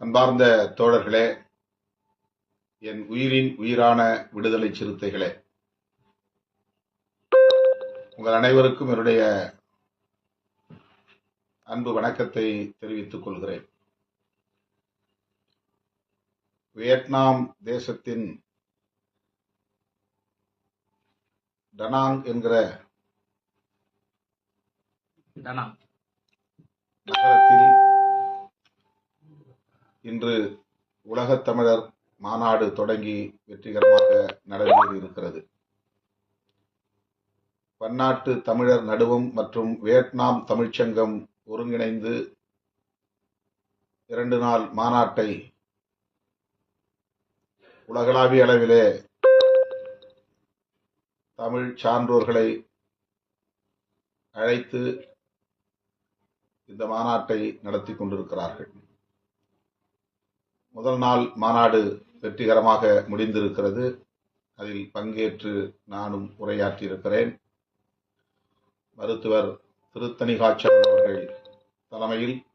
அன்பார்ந்த தோழர்களே என் உயிரின் உயிரான விடுதலை சிறுத்தைகளே உங்கள் அனைவருக்கும் என்னுடைய அன்பு வணக்கத்தை தெரிவித்துக் கொள்கிறேன். வியட்நாம் தேசத்தின் டனாங் என்கிற நகரத்தில் இன்று உலகத் தமிழர் மாநாடு தொடங்கி வெற்றிகரமாக நடைபெற இருக்கிறது. பன்னாட்டு தமிழர் நடுவம் மற்றும் வியட்நாம் தமிழ்ச்சங்கம் ஒருங்கிணைந்து இரண்டு நாள் மாநாட்டை உலகளாவிய அளவிலே தமிழ் சான்றோர்களை அழைத்து இந்த மாநாட்டை நடத்தி கொண்டிருக்கிறார்கள். முதல் நாள் மாநாடு வெற்றிகரமாக முடிந்திருக்கிறது. அதில் பங்கேற்று நானும் உரையாற்றியிருக்கிறேன். மருத்துவர் திருத்தணிகாட்சி அவர்கள் தலைமையில்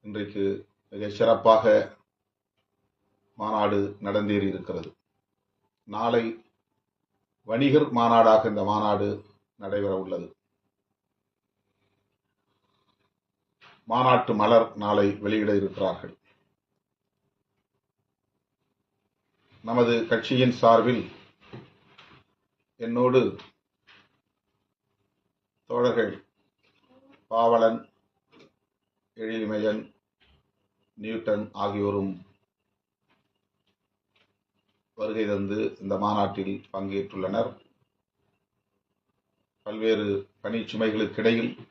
இன்றைக்கு மிக சிறப்பாக மாநாடு நடந்தேறி இருக்கிறது நாளை வணிகர் மாநாடாக இந்த மாநாடு நடைபெற உள்ளது. மாநாட்டு மலர் நாளை வெளியிட இருக்கிறார்கள். நமது கட்சியின் சார்பில் என்னோடு தோழர்கள் பாவலன் எழில்மையன் நியூட்டன் ஆகியோரும் வருகை தந்து இந்த மாநாட்டில் பங்கேற்றுள்ளனர். பல்வேறு பணிச்சுமைகளுக்கிடையில்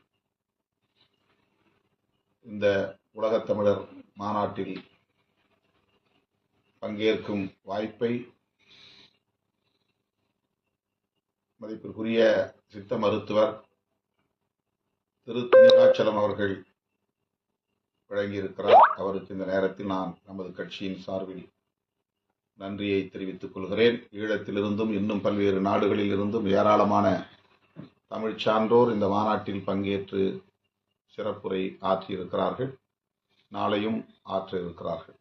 இந்த உலகத் தமிழர் மாநாட்டில் பங்கேற்கும் வாய்ப்பை மதிப்பிற்குரிய சித்த மருத்துவர் திரு தணிகாச்சலம் அவர்கள் வழங்கியிருக்கிறார். அவருக்கு இந்த நேரத்தில் நான் நமது கட்சியின் சார்பில் நன்றியை தெரிவித்துக் கொள்கிறேன். ஈழத்திலிருந்தும் இன்னும் பல்வேறு நாடுகளில் இருந்தும் ஏராளமான தமிழ் சான்றோர் இந்த மாநாட்டில் பங்கேற்று சிறப்புரை ஆற்றியிருக்கிறார்கள். நாளையும் ஆற்ற இருக்கிறார்கள்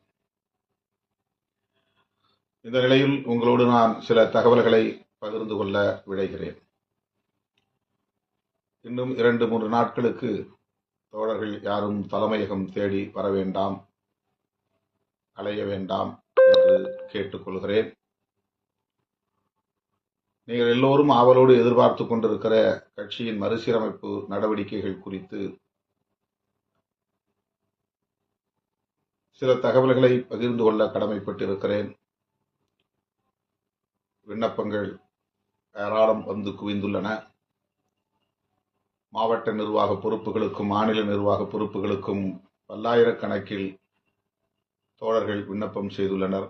இந்த நிலையில் உங்களோடு நான் சில தகவல்களை பகிர்ந்து கொள்ள விழைகிறேன். இன்னும் இரண்டு மூன்று நாட்களுக்கு தோழர்கள் யாரும் தலைமையகம் தேடி வர வேண்டாம் அலைய வேண்டாம் என்று கேட்டுக்கொள்கிறேன் நீங்கள் எல்லோரும் ஆவலோடு எதிர்பார்த்து கொண்டிருக்கிற கட்சியின் மறுசீரமைப்பு நடவடிக்கைகள் குறித்து சில தகவல்களை பகிர்ந்து கொள்ள கடமைப்பட்டிருக்கிறேன். விண்ணப்பங்கள் ஏராளம் வந்து குவிந்துள்ளன. மாவட்ட நிர்வாக பொறுப்புகளுக்கும் மாநில நிர்வாக பொறுப்புகளுக்கும் பல்லாயிரக்கணக்கில் தோழர்கள் விண்ணப்பம் செய்துள்ளனர்.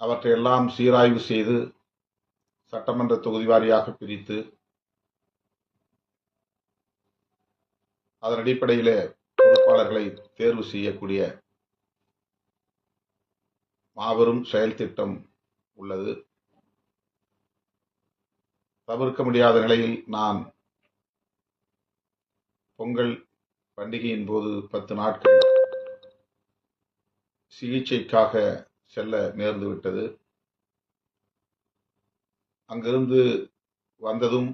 அவற்றையெல்லாம் சீராய்வு செய்து சட்டமன்ற தொகுதி வாரியாக பிரித்து அதன் அடிப்படையிலே பொறுப்பாளர்களை தேர்வு செய்யக்கூடிய மாபெரும் செயல் திட்டம் உள்ளது. தவிர்க்க முடியாத நிலையில் நான் பொங்கல் பண்டிகையின் போது பத்து நாட்கள் சிகிச்சைக்காக செல்ல நேர்ந்துவிட்டது அங்கிருந்து வந்ததும்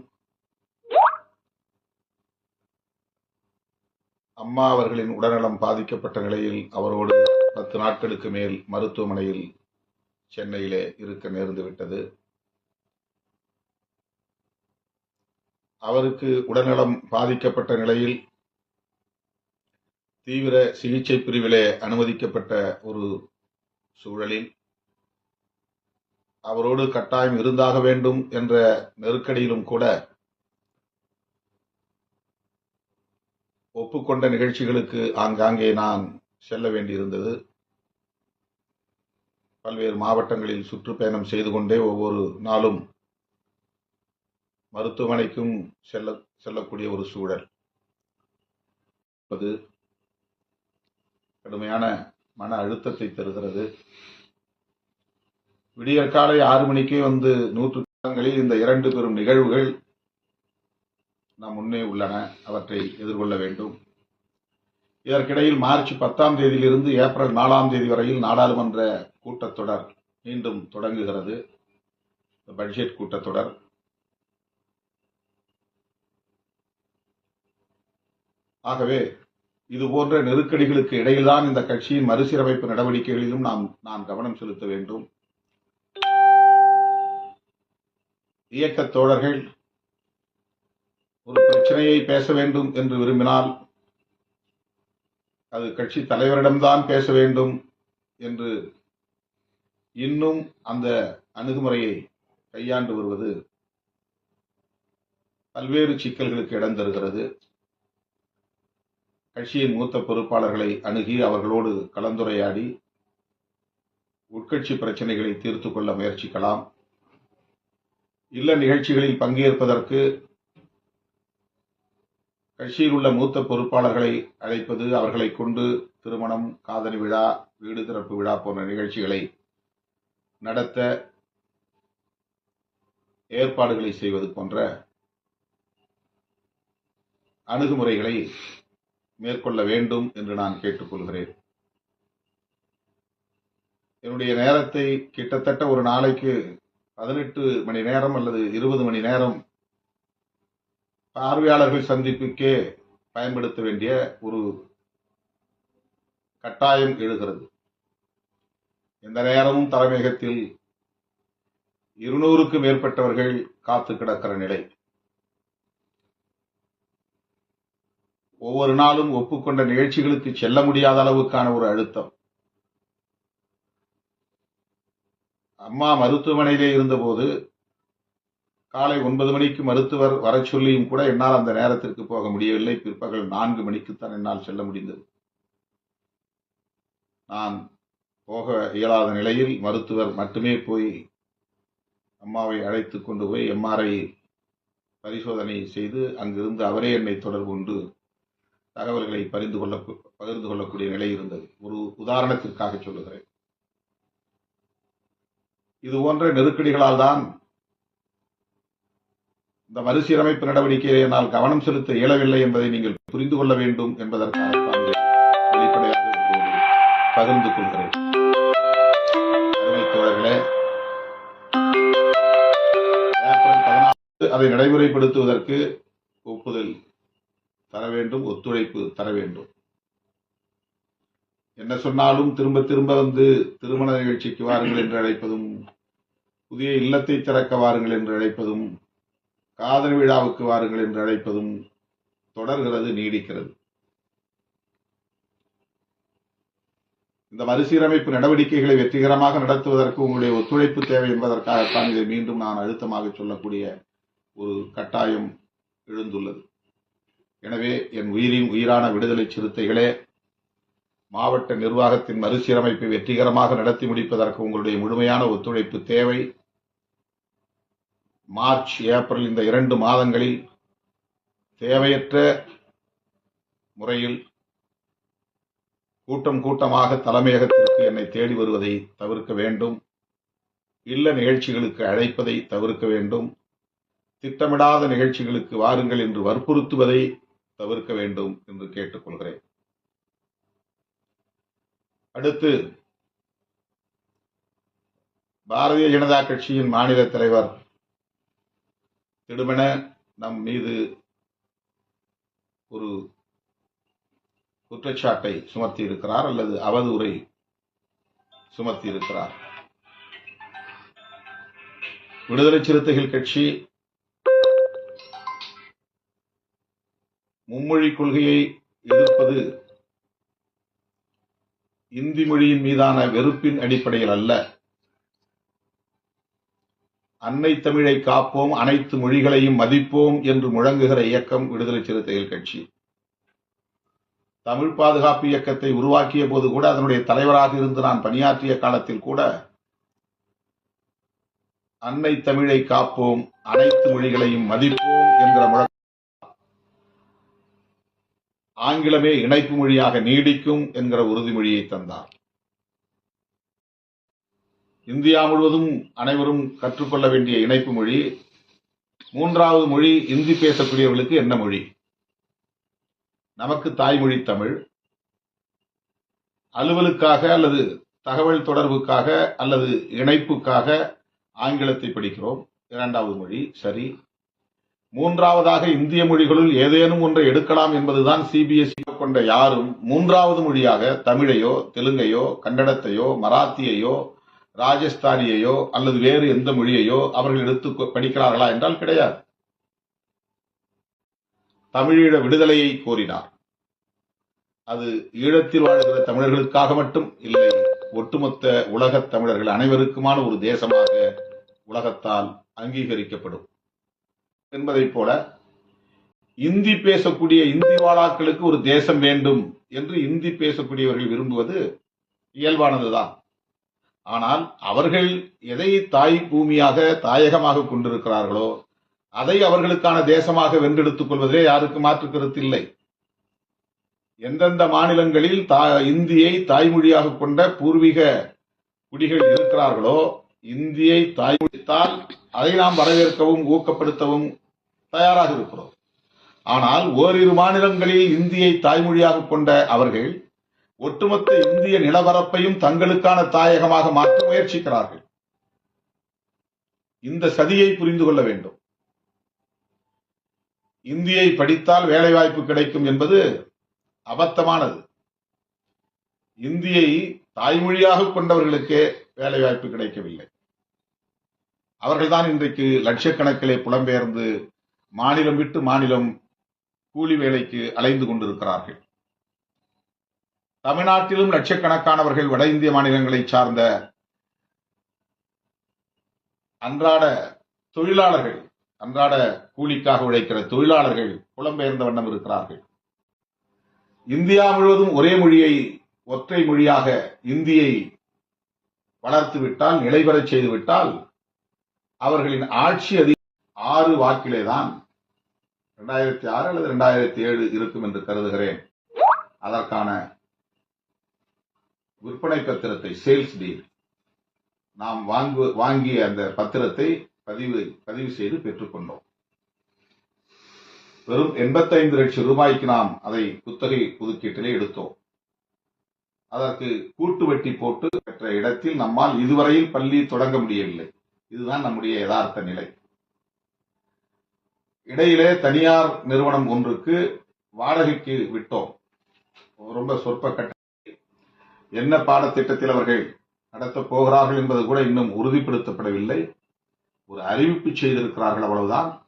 அம்மா அவர்களின் உடல்நலம் பாதிக்கப்பட்ட நிலையில் அவரோடு பத்து நாட்களுக்கு மேல் மருத்துவமனையில் சென்னையிலே இருக்க நேர்ந்து விட்டது அவருக்கு உடல்நலம் பாதிக்கப்பட்ட நிலையில் தீவிர சிகிச்சை பிரிவிலே அனுமதிக்கப்பட்ட ஒரு சூழலில் அவரோடு கட்டாயம் இருந்தாக வேண்டும் என்ற நெருக்கடியிலும் கூட ஒப்புக்கொண்ட நிகழ்ச்சிகளுக்கு ஆங்காங்கே நான் செல்ல வேண்டியிருந்தது. பல்வேறு மாவட்டங்களில் சுற்றுப்பயணம் செய்து கொண்டே ஒவ்வொரு நாளும் மருத்துவமனைக்கும் செல்ல செல்லக்கூடிய ஒரு சூழல். அது கடுமையான மன அழுத்தத்தை தருகிறது. விடியற் காலை ஆறு மணிக்கே வந்து நூற்றுக்கணக்கில் இந்த இரண்டு பெரும் நிகழ்வுகள் நம் முன்னே உள்ளன. அவற்றை எதிர்கொள்ள வேண்டும். இதற்கிடையில் மார்ச் பத்தாம் தேதியிலிருந்து ஏப்ரல் நாலாம் தேதி வரையில் நாடாளுமன்ற கூட்டத்தொடர் மீண்டும் தொடங்குகிறது. பட்ஜெட் கூட்டத்தொடர். ஆகவே இது போன்ற நெருக்கடிகளுக்கு இடையில்தான் இந்த கட்சியின் மறுசீரமைப்பு நடவடிக்கைகளிலும் நாம் நான் கவனம் செலுத்த வேண்டும். இயக்க தோழர்கள் ஒரு பிரச்சனையை பேச வேண்டும் என்று விரும்பினால் அது கட்சி தலைவரிடம்தான் பேச வேண்டும் என்று இன்னும் அந்த அணுகுமுறையை கையாண்டு வருவது பல்வேறு சிக்கல்களுக்கு இடம் தருகிறது. கட்சியின் மூத்த பொறுப்பாளர்களை அணுகி அவர்களோடு கலந்துரையாடி உட்கட்சி பிரச்சனைகளை தீர்த்து கொள்ள முயற்சிக்கலாம். இல்ல நிகழ்ச்சிகளில் பங்கேற்பதற்கு கட்சியில் உள்ள மூத்த பொறுப்பாளர்களை அழைப்பது அவர்களை கொண்டு திருமணம் காதணி விழா வீடு திறப்பு விழா போன்ற நிகழ்ச்சிகளை நடத்த ஏற்பாடுகளை செய்வது போன்ற அணுகுமுறைகளை மேற்கொள்ள வேண்டும் என்று நான் கேட்டுக்கொள்கிறேன். என்னுடைய நேரத்தை கிட்டத்தட்ட ஒரு நாளைக்கு பதினெட்டு மணி நேரம் அல்லது இருபது மணி நேரம் பார்வையாளர்கள் சந்திப்புக்கே பயன்படுத்த வேண்டிய ஒரு கட்டாயம் எழுகிறது. எந்த நேரமும் தலைமையகத்தில் இருநூறுக்கும் மேற்பட்டவர்கள் காத்து கிடக்கிற நிலை. ஒவ்வொரு நாளும் ஒப்புக்கொண்ட நிகழ்ச்சிகளுக்கு செல்ல முடியாத அளவுக்கான ஒரு அழுத்தம். அம்மா மருத்துவமனையிலே இருந்தபோது காலை ஒன்பது மணிக்கு மருத்துவர் வர சொல்லியும் கூட என்னால் அந்த நேரத்திற்கு போக முடியவில்லை. பிற்பகல் நான்கு மணிக்குத்தான் என்னால் செல்ல முடிந்தது. நான் போக இயலாத நிலையில் மருத்துவர் மட்டுமே போய் அம்மாவை அழைத்து கொண்டு போய் எம்ஆர்ஐ பரிசோதனை செய்து அங்கிருந்து அவரே என்னை தொடர்பு கொண்டு தகவல்களை பரிந்து கொள்ள பகிர்ந்து கொள்ளக்கூடிய நிலை இருந்தது. ஒரு உதாரணத்திற்காக சொல்லுகிறேன். இது போன்ற நெருக்கடிகளால் தான் இந்த மறுசீரமைப்பு நடவடிக்கையை என்னால் கவனம் செலுத்த இயலவில்லை என்பதை நீங்கள் புரிந்து கொள்ள வேண்டும் என்பதற்காக வெளிப்படையாக பகிர்ந்து கொள்கிறேன். அதை நடைமுறைப்படுத்துவதற்கு ஒப்புதல் தர வேண்டும் ஒத்துழைப்பு தர வேண்டும். என்ன சொன்னாலும் திரும்ப திரும்ப வந்து திருமண நிகழ்ச்சிக்கு வாருங்கள் என்று அழைப்பதும் புதிய இல்லத்தை திறக்க வாருங்கள் என்று அழைப்பதும் காதல் விழாவுக்கு வாருங்கள் என்று அழைப்பதும் தொடர்கிறது நீடிக்கிறது. இந்த மறுசீரமைப்பு நடவடிக்கைகளை வெற்றிகரமாக நடத்துவதற்கு உங்களுடைய ஒத்துழைப்பு தேவை என்பதற்காகத்தான் இதை மீண்டும் நான் அழுத்தமாக சொல்லக்கூடிய ஒரு கட்டாயம் எழுந்துள்ளது. எனவே என் உயிரின் உயிரான விடுதலை சிறுத்தைகளே மாவட்ட நிர்வாகத்தின் மறுசீரமைப்பை வெற்றிகரமாக நடத்தி முடிப்பதற்கு உங்களுடைய முழுமையான ஒத்துழைப்பு தேவை. மார்ச் ஏப்ரல் இந்த இரண்டு மாதங்களில் தேவையற்ற முறையில் கூட்டம் கூட்டமாக தலைமையகத்திற்கு என்னை தேடி வருவதை தவிர்க்க வேண்டும். இல்ல நிகழ்ச்சிகளுக்கு அழைப்பதை தவிர்க்க வேண்டும். திட்டமிடாத நிகழ்ச்சிகளுக்கு வாருங்கள் என்று வற்புறுத்துவதை தவிர்க்க வேண்டும் என்று கேட்டுக்கொள்கிறேன். அடுத்து பாரதிய ஜனதா கட்சியின் மாநில தலைவர் திடுமென நம் மீது ஒரு குற்றச்சாட்டை சுமத்தி இருக்கிறார் அல்லது அவதூறை சுமத்தி இருக்கிறார் விடுதலை சிறுத்தைகள் கட்சி மும்மொழி கொள்கையை எதிர்ப்பது இந்தி மொழியின் மீதான வெறுப்பின் அடிப்படையில் அல்ல. அன்னை தமிழை காப்போம் அனைத்து மொழிகளையும் மதிப்போம் என்று முழங்குகிற இயக்கம் விடுதலை சிறுத்தைகள் கட்சி. தமிழ் பாதுகாப்பு இயக்கத்தை உருவாக்கிய போது கூட அதனுடைய தலைவராக இருந்து நான் பணியாற்றிய காலத்தில் கூட அன்னை தமிழை காப்போம் அனைத்து மொழிகளையும் மதிப்போம் என்கிற முழக்கம் ஆங்கிலமே இணைப்பு மொழியாக நீடிக்கும் என்கிற உறுதிமொழியை தந்தார். இந்தியா முழுவதும் அனைவரும் கற்றுக்கொள்ள வேண்டிய இணைப்பு மொழி மூன்றாவது மொழி இந்தி பேசக்கூடியவர்களுக்கு என்ன மொழி? நமக்கு தாய்மொழி தமிழ். அலுவலுக்காக அல்லது தகவல் தொடர்புக்காக அல்லது இணைப்புக்காக ஆங்கிலத்தை படிக்கிறோம். இரண்டாவது மொழி சரி. மூன்றாவதாக இந்திய மொழிகளுள் ஏதேனும் ஒன்றை எடுக்கலாம் என்பதுதான் சிபிஎஸ்இ கொண்ட யாரும் மூன்றாவது மொழியாக தமிழையோ தெலுங்கையோ கன்னடத்தையோ மராத்தியையோ ராஜஸ்தானியையோ அல்லது வேறு எந்த மொழியையோ அவர்கள் எடுத்து படிக்கிறார்களா என்றால் கிடையாது. தமிழீழ விடுதலையை கோரினார். அது ஈழத்தில் வாழ்கிற தமிழர்களுக்காக மட்டும் இல்லை ஒட்டுமொத்த உலகத் தமிழர்கள் அனைவருக்குமான ஒரு தேசமாக உலகத்தால் அங்கீகரிக்கப்படும். என்பதைப் போல இந்தி பேசக்கூடிய இந்தி வாழாக்களுக்கு ஒரு தேசம் வேண்டும் என்று இந்தி பேசக்கூடியவர்கள் விரும்புவது இயல்பானதுதான். ஆனால் அவர்கள் எதை தாய் பூமியாக தாயகமாக கொண்டிருக்கிறார்களோ அதை அவர்களுக்கான தேசமாக வென்றெடுத்துக் கொள்வதிலே யாருக்கு மாற்று கருத்து இல்லை. எந்தெந்த மாநிலங்களில் தா- இந்தியை தாய்மொழியாக கொண்ட பூர்வீக குடிகள் இருக்கிறார்களோ இந்தியை தாய்மொழித்தால் அதை நாம் வரவேற்கவும் ஊக்கப்படுத்தவும் தயாராக இருக்கிறோம். ஆனால் ஓரிரு மாநிலங்களில் இந்தியை தாய்மொழியாக கொண்ட அவர்கள் ஒட்டுமொத்த இந்திய நிலவரப்பையும் தங்களுக்கான தாயகமாக மாற்ற முயற்சிக்கிறார்கள். இந்த சதியை புரிந்து கொள்ள வேண்டும். இந்தியை படித்தால் வேலைவாய்ப்பு கிடைக்கும் என்பது அபத்தமானது. இந்தியை தாய்மொழியாக கொண்டவர்களுக்கே வேலைவாய்ப்பு கிடைக்கவில்லை. அவர்கள்தான் இன்றைக்கு லட்சக்கணக்கிலே புலம்பெயர்ந்து மாநிலம் விட்டு மாநிலம் கூலி வேலைக்கு அலைந்து கொண்டிருக்கிறார்கள். தமிழ்நாட்டிலும் லட்சக்கணக்கானவர்கள் வட இந்திய மாநிலங்களை சார்ந்த அன்றாட தொழிலாளர்கள் அன்றாட கூலிக்காக உழைக்கிற தொழிலாளர்கள் புலம்பெயர்ந்த வண்ணம் இருக்கிறார்கள். இந்தியா முழுவதும் ஒரே மொழியை ஒற்றை மொழியாக இந்தியை வளர்த்து விட்டால் நிலைபெறச் செய்து விட்டால் அவர்களின் ஆட்சி அதி ஆறு வாக்கிலேதான் இரண்டாயிரத்தி ஆறு அல்லது இரண்டாயிரத்தி ஏழு இருக்கும் என்று கருதுகிறேன். அதற்கான விற்பனை பத்திரத்தை சேல்ஸ் டீல் நாம் வாங்கு வாங்கிய அந்த பத்திரத்தை பதிவு பதிவு செய்து பெற்றுக்கொண்டோம். வெறும் 85 லட்சம் ரூபாய்க்கு நாம் அதை குத்தகை ஒதுக்கீட்டிலே எடுத்தோம். அதற்கு கூட்டு வட்டி போட்டு பெற்ற இடத்தில் நம்மால் இதுவரையில் பள்ளி தொடங்க முடியவில்லை. இதுதான் நம்முடைய யதார்த்த நிலை. இடையிலே தனியார் நிறுவனம் ஒன்றுக்கு வாடகைக்கு விட்டோம். ரொம்ப சொற்ப கட்ட என்ன பாடத்திட்டத்தில் அவர்கள் நடத்தப் போகிறார்கள் என்பது கூட இன்னும் உறுதிப்படுத்தப்படவில்லை. ஒரு அறிவிப்பு செய்திருக்கிறார்கள் அவ்வளவுதான்.